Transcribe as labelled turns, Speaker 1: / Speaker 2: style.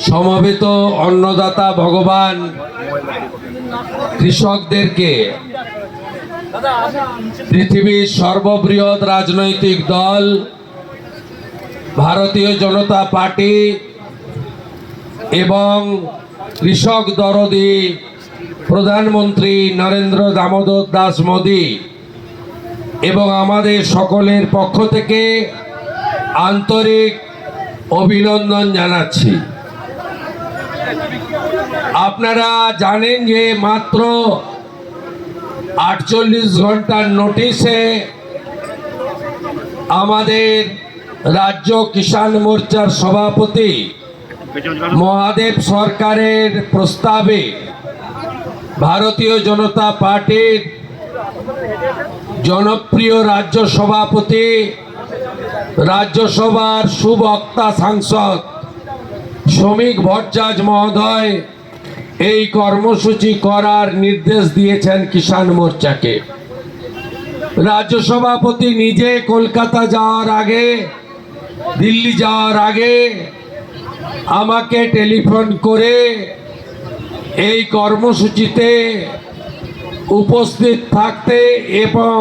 Speaker 1: সমবেত অন্নদাতা ভগবান কৃষকদেরকে পৃথিবীর সর্ববৃহৎ রাজনৈতিক দল, ভারতীয় জনতা পার্টি এবং কৃষক দরদি প্রধানমন্ত্রী নরেন্দ্র দামোদর দাস মোদী এবং আমাদের সকলের পক্ষ থেকে আন্তরিক অভিনন্দন জানাচ্ছি। আপনারা জানেন যে মাত্র আটচল্লিশ ঘণ্টার নোটিশে আমাদের রাজ্য কিষাণ মোর্চার সভাপতি মহাদেব সরকারের প্রস্তাবে ভারতীয় জনতা পার্টির জনপ্রিয় রাজ্য সভাপতি রাজ্যসভার সুবক্তা সাংসদ শ্রমিক ভট্টাচার্য মহোদয় এই কর্মসূচি করার নির্দেশ দিয়েছেন কিষাণ মোর্চাকে। রাজ্য সভাপতি নিজে কলকাতা যাওয়ার আগে, দিল্লি যাওয়ার আগে আমাকে টেলিফোন করে এই কর্মসূচিতে উপস্থিত থাকতে এবং